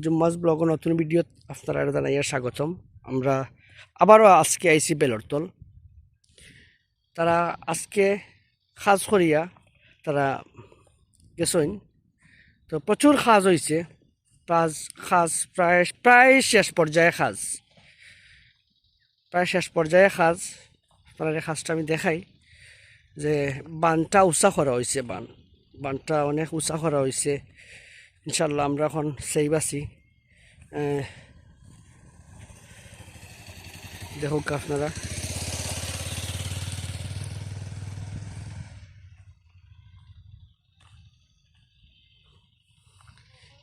জুম্মাস blog নতুন video আপনারা জানাইয়া স্বাগতম। আমরা আবারও আজকে আইছি বেলরতল তারা আজকে সাজ করিয়া তারা গেছেন তো প্রচুর সাজ হয়েছে প্রাজ সাজ প্রায় প্রায় শেষ পর্যায়ে সাজ। প্রায় শেষ পর্যায়ে সাজ। আপনার সাজটা আমি দেখাই যে বানটা উঁচা করা হয়েছে বান। বানটা অনেক উঁচা করা হয়েছে ইনশাল্লাহ আমরা এখন সেই বাসি দেখুক আপনারা।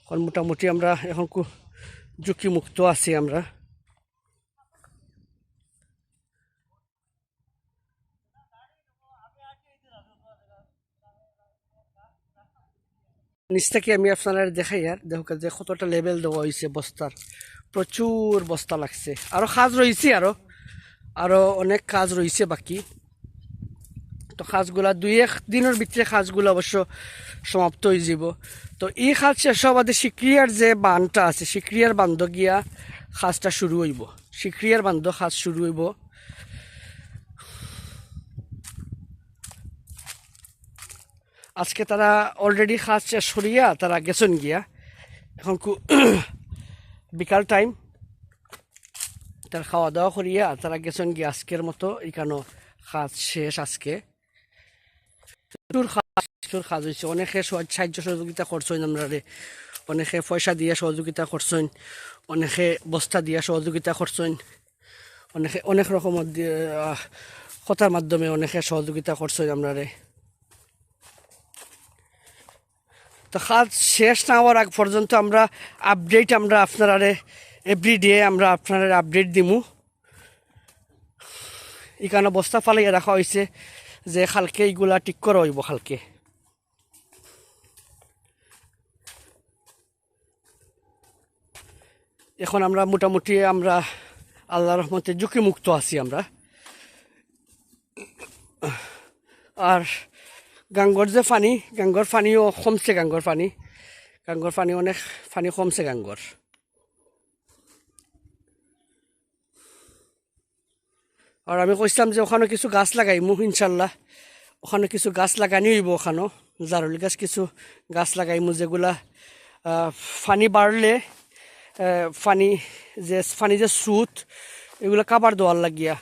এখন মোটামুটি আমরা এখন ঝুঁকিমুক্ত আছি আমরা। নিচ থেকে আমি আপনারা দেখাই আর। দেখো যে কতটা লেভেল দেওয়া হয়েছে বস্তার। প্রচুর বস্তা লাগছে। আরও কাজ রয়েছে আরও। আরও অনেক কাজ রয়েছে বাকি। তো কাজগুলা দুই এক দিনের ভিতরে কাজগুলো অবশ্য সমাপ্ত হয়ে যাব তো এই কাজ শেষ বাদে সিক্রিয়ার যে বানটা আছে, সিক্রিয়ার বান্ধ গিয়া কাজটা শুরু হইব। সিক্রিয়ার বান্ধ কাজ শুরু হইব। আজকে তারা অলরেডি শেষ করিয়া তারা গেছেন গিয়া। এখন বিকাল টাইম তার খাওয়া দাওয়া করিয়া তারা গেছেন গিয়া আজকের মতো, এখানো কাজ শেষ আজকে। কাজ হয়েছে। অনেকে সাহায্য সহযোগিতা করছেন আমরা অনেকে পয়সা দিয়ে সহযোগিতা করছেন। অনেকে বস্তা দিয়ে সহযোগিতা করছেন। অনেকে অনেক রকমের কথার মাধ্যমে অনেকে সহযোগিতা করছেন আমরা তো কাজ শেষ না হওয়ার আগ পর্যন্ত আমরা আপডেট আমরা আপনারা এভরি ডে আমরা আপনারা আপডেট দিমু। এখানে বস্তা ফালাইয়া রাখা হয়েছে যে খালকে এইগুলা ঠিক করা হইব খালকে এখন আমরা মোটামুটি আমরা আল্লাহ রহমতে ঝুঁকিমুক্ত আছি আমরা। আর গাঙ্গর যে পানি গাঙ্গর পানিও কমছে গাঙ্গর পানি গাঙ্গর পানি অনেক পানি কমছে গাঙ্গর আর আমি কইছিলাম যে ওখানে কিছু গাছ লাগাইমু, ইনশাল্লাহ। ওখানে কিছু গাছ লাগানি হইব ওখানেও জারুলি গাছ কিছু গাছ লাগাইমু যেগুলা পানি বাড়লে পানি যে পানি যে স্রোত এগুলো কাবার দেওয়ার লাগিয়া।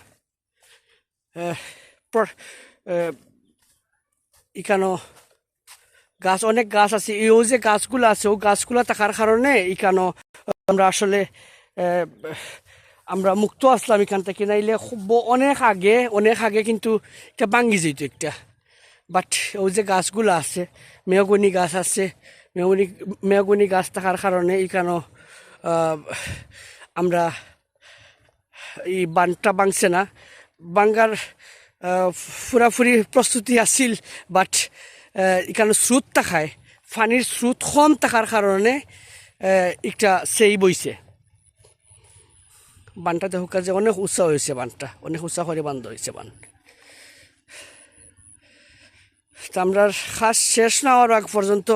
এখানো গাছ অনেক গাছ আছে। এও যে গাছগুলো আছে ও গাছগুলো থাকার কারণে এখানো আমরা আসলে আমরা মুক্ত আসলাম এখান থেকে। নাইলে অনেক আগে অনেক আগে কিন্তু এটা ভাঙ্গি যেত একটা। বাট ও যে গাছগুলো আছে মেহগনি গাছ আছে মেহগনি মেহগনি গাছ থাকার কারণে এখানো আহ, আমরা এই বানটা বাংছে না। ভাঙ্গার আহ, পুরাপুরি প্রস্তুতি আছিল বাট এখানে স্রোত থাকায় পানির স্রোত কম থাকার কারণে একটা সেই বইছে। বানটা দেখো যে অনেক উঁচা হয়েছে বানটা অনেক উঁচা করে বান্ধ হয়েছে বান তা আমরা খাস শেষ না হওয়ার আগ পর্যন্ত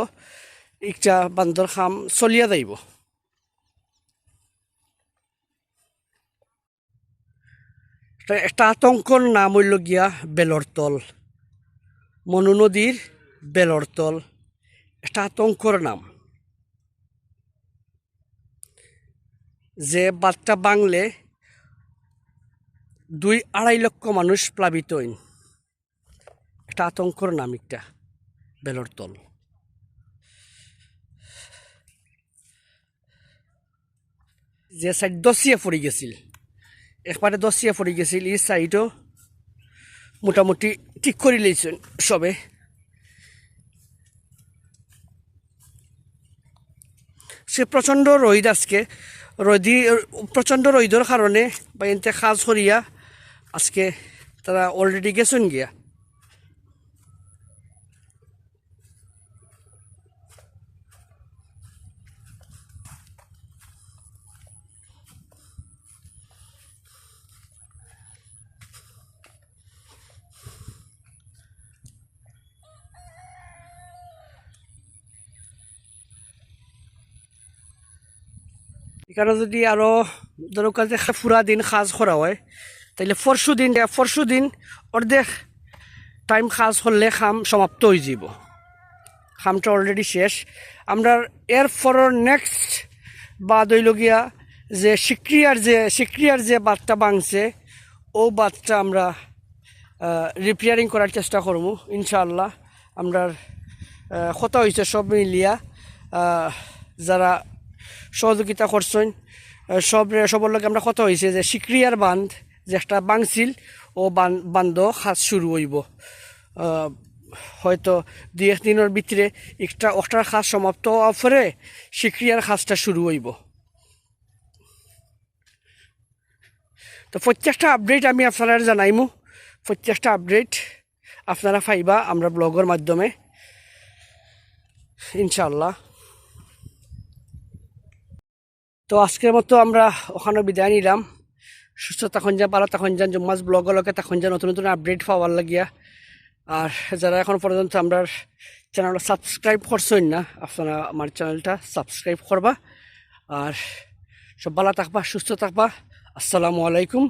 একটা বান্দর খাম চলিয়া যাইব। তো একটা আতঙ্কর নাম হইল গিয়া বেলরতল মনু নদীর বেলরতল একটা আতঙ্কর নাম। যে বাদটা বাংলে দুই আড়াই লক্ষ মানুষ প্লাবিত হইন। একটা আতঙ্কর নাম একটা বেলরতল যে সাইড দশিয়া পড়ে গেছিল। একবারে দশিয়া পড়ে গেছিল এই সাইডও মোটামুটি ঠিক করে লিয়েছেন সবে। সে প্রচণ্ড রোহিত আজকে। রোদি, প্রচণ্ড রোহিতর কারণে বা এনতে কাজ করিয়া আজকে তারা অলরেডি গেছেন গিয়া। এখানে যদি আরও ধরো কাজে পুরা দিন কাজ করা হয়, তাইলে পরশু দিন পরশু দিন অর্ধেক টাইম কাজ হলে খাম সমাপ্ত হয়ে যাব। খামটা অলরেডি শেষ। আমরা এর পরের নেক্সট বা দৈলগিয়া যে সিক্রিয়ার যে সিক্রিয়ার যে বাতটা ভাঙছে ও বাতটা আমরা রিপেয়ারিং করার চেষ্টা করব ইনশাআল্লাহ। আমরা কথা হয়েছে সব মিলিয়া যারা সহযোগিতা করছেন। সব সবর লগে আমরা কথা হয়েছে যে সিক্রিয়ার বান্ধ যে একটা বাংছিল ও বান বান্ধ কাজ শুরু হইব। হয়তো দুই এক দিনের ভিতরে একটা অষ্টার কাজ সমাপ্ত হওয়ার পরে সিক্রিয়ার কাজটা শুরু হইব। তো প্রত্যেকটা আপডেট আমি আপনারা জানাইমু। প্রত্যেকটা আপডেট আপনারা পাইবা আমরা ব্লগের মাধ্যমে। ইনশাল্লাহ তো আজকের মতো আমরা ওখানে বিদায় নিলাম। সুস্থ তখন যা পালা তখন যান জম্মাজ ব্লগলকে তখন যা নতুন নতুন আপডেট পাওয়ার লাগিয়া। আর যারা এখন পর্যন্ত আমরা চ্যানেলটা সাবস্ক্রাইব করছেন না, আপনারা আমার চ্যানেলটা সাবস্ক্রাইব করবা। আর সব ভালো থাকবা, সুস্থ থাকবা। আসসালামু আলাইকুম।